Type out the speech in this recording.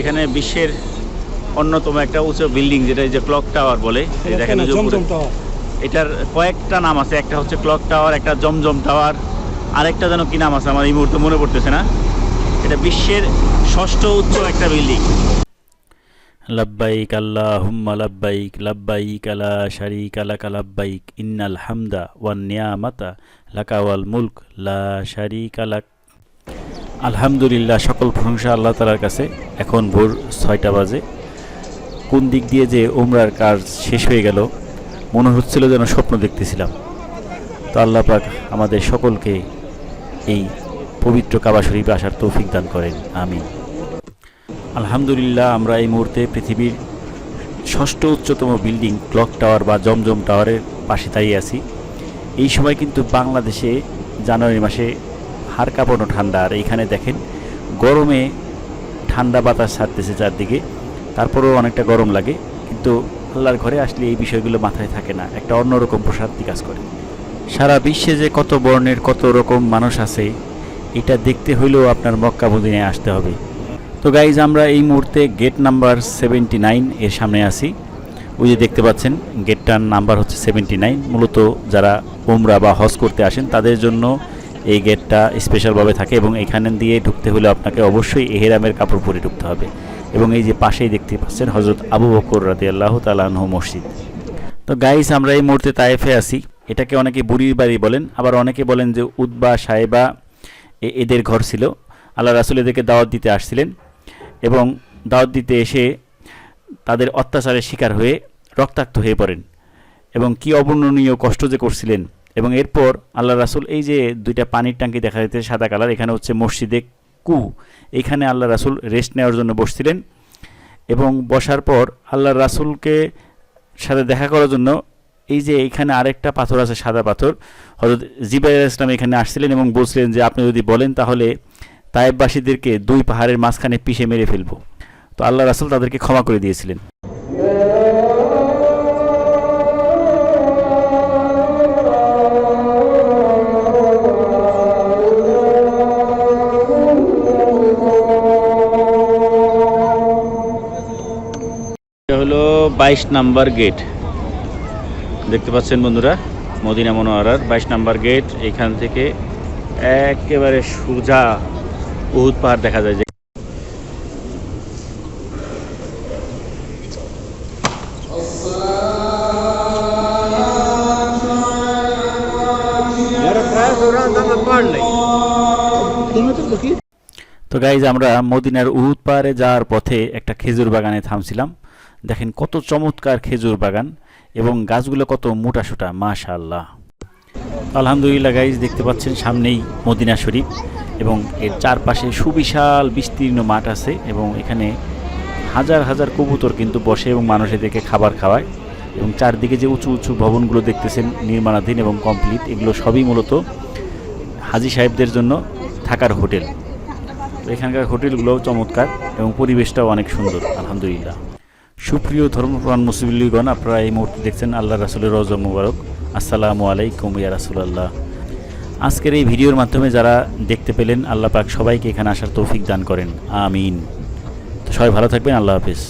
এখানে বিশ্বের অন্যতম একটা উঁচু বিল্ডিং যেটা এই যে ক্লক টাওয়ার বলে এই দেখেন এটার কয়েকটা নাম আছে একটা হচ্ছে ক্লক টাওয়ার একটা জমজম টাওয়ার আরেকটা যেন কি নাম আছে আমার এই মুহূর্তে মনে পড়তেছে না। এটা বিশ্বের ষষ্ঠ উচ্চ একটা বিল্ডিং। লাব্বাইক আল্লাহুম্মা লাব্বাইক লাব্বাইক আলা শারিকা লাকা লাব্বাইক ইন্নাল হামদা ওয়ান নিয়ামাতা লাকা ওয়াল মুলক লা শারিকা লাক আলহামদুলিল্লাহ, সকল প্রশংসা আল্লাহ তালার কাছে। এখন ভোর ছয়টা বাজে। কোন দিক দিয়ে যে উমরার কাজ শেষ হয়ে গেল, মনে হচ্ছিল যেন স্বপ্ন দেখতেছিলাম। তো আল্লাহ পাক আমাদের সকলকে এই পবিত্র কাবা শরীফে আসার তৌফিক দান করেন আমি আলহামদুলিল্লাহ, আমরা এই মুহূর্তে পৃথিবীর ষষ্ঠ উচ্চতম বিল্ডিং, ক্লক টাওয়ার বা জমজম টাওয়ারের পাশে দাঁড়িয়ে আছি। এই সময় কিন্তু বাংলাদেশে জানুয়ারি মাসে কাঁপানো ঠান্ডা। আর এইখানে দেখেন, গরমে ঠান্ডা বাতাস ছাড়তেছে চারদিকে। তারপরেও অনেকটা গরম লাগে। কিন্তু আল্লাহর ঘরে আসলে এই বিষয়গুলো মাথায় থাকে না। একটা অন্যরকম প্রশান্তি কাজ করে। সারা বিশ্বে যে কত বর্ণের কত রকম মানুষ আছে, এটা দেখতে হইলেও আপনার মক্কা মদিনায় আসতে হবে। তো গাইজ আমরা এই মুহূর্তে গেট নাম্বার সেভেন্টি নাইন এর সামনে আছি। ওই যে দেখতে পাচ্ছেন গেটটার নাম্বার হচ্ছে সেভেন্টি নাইন মূলত যারা উমরা বা হজ করতে আসেন, তাদের জন্য এই গেটটা স্পেশালভাবে থাকে এবং এখানে দিয়ে ঢুকতে হলে আপনাকে অবশ্যই এহেরামের কাপড় পরে ঢুকতে হবে। এবং এই যে পাশেই দেখতে পাচ্ছেন হজরত আবু বকর রাতে আল্লাহ তালাহ মসজিদ। তো গাইস আমরা এই মুহূর্তে তায়েফে আছি। এটাকে অনেকে বুড়ির বাড়ি বলেন, আবার অনেকে বলেন যে উদ্বা সাহেবা এদের ঘর ছিল। আল্লাহ রাসুল এদেরকে দাওয়াত দিতে আসছিলেন এবং দাওয়াত দিতে এসে তাদের অত্যাচারের শিকার হয়ে রক্তাক্ত হয়ে পড়েন। এবং কি অবর্ণনীয় কষ্ট যে করছিলেন এবং এরপর আল্লাহ রাসুল এই যে দুইটা পানির ট্যাঙ্কি দেখা যাচ্ছে সাদা কালার, এখানে হচ্ছে মসজিদে কু। এখানে আল্লাহ রাসুল রেস্ট নেওয়ার জন্য বসছিলেন এবং বসার পর আল্লাহ রাসুলকে সাথে দেখা করার জন্য এই যে এখানে আরেকটা পাথর আছে সাদা পাথর হজরত জিবাই ইসলাম এখানে আসছিলেন এবং বলছিলেন যে, আপনি যদি বলেন তাহলে তায়েববাসীদেরকে দুই পাহাড়ের মাঝখানে পিষে মেরে ফেলব। তো আল্লাহ রাসুল তাদেরকে ক্ষমা করে দিয়েছিলেন। হলো বাইশ নাম্বার গেট। দেখতে পাচ্ছেন বন্ধুরা, মদিনা মনোয়ারার বাইশ নাম্বার গেট। এখান থেকে একেবারে সোজা উহুদ পাহাড় দেখা যায় যে তো গাইজ আমরা মদিনার উহুদ পাহাড়ে যাওয়ার পথে একটা খেজুর বাগানে থামছিলাম। দেখেন কত চমৎকার খেজুর বাগান এবং গাছগুলো কত মোটা সোটা মাশাআল্লাহ। আলহামদুলিল্লাহ গাইজ দেখতে পাচ্ছেন সামনেই মদিনা শরীফ এবং এর চারপাশে সুবিশাল বিস্তীর্ণ মাঠ আছে এবং এখানে হাজার হাজার কবুতর কিন্তু বসে এবং মানুষ এদেরকে খাবার খাওয়ায় এবং চারদিকে যে উঁচু উঁচু ভবনগুলো দেখতেছেন, নির্মাণাধীন এবং কমপ্লিট এগুলো সবই মূলত হাজি সাহেবদের জন্য থাকার হোটেল। এখানকার হোটেলগুলোও চমৎকার এবং পরিবেশটাও অনেক সুন্দর, আলহামদুলিল্লাহ। সুপ্রিয় ধর্মপ্রাণ মুসিবুল্লিগণ আপনারা এই মুহূর্তে দেখছেন আল্লাহ রাসুলের রজ মুবারক। আসসালামু আলাইকুম ইয়া রাসুলাল্লাহ। আজকের এই ভিডিওর মাধ্যমে যারা দেখতে পেলেন, আল্লাহ পাক সবাইকে এখানে আসার তৌফিক দান করেন। আমিন। তো সবাই ভালো থাকবেন, আল্লাহ হাফিজ।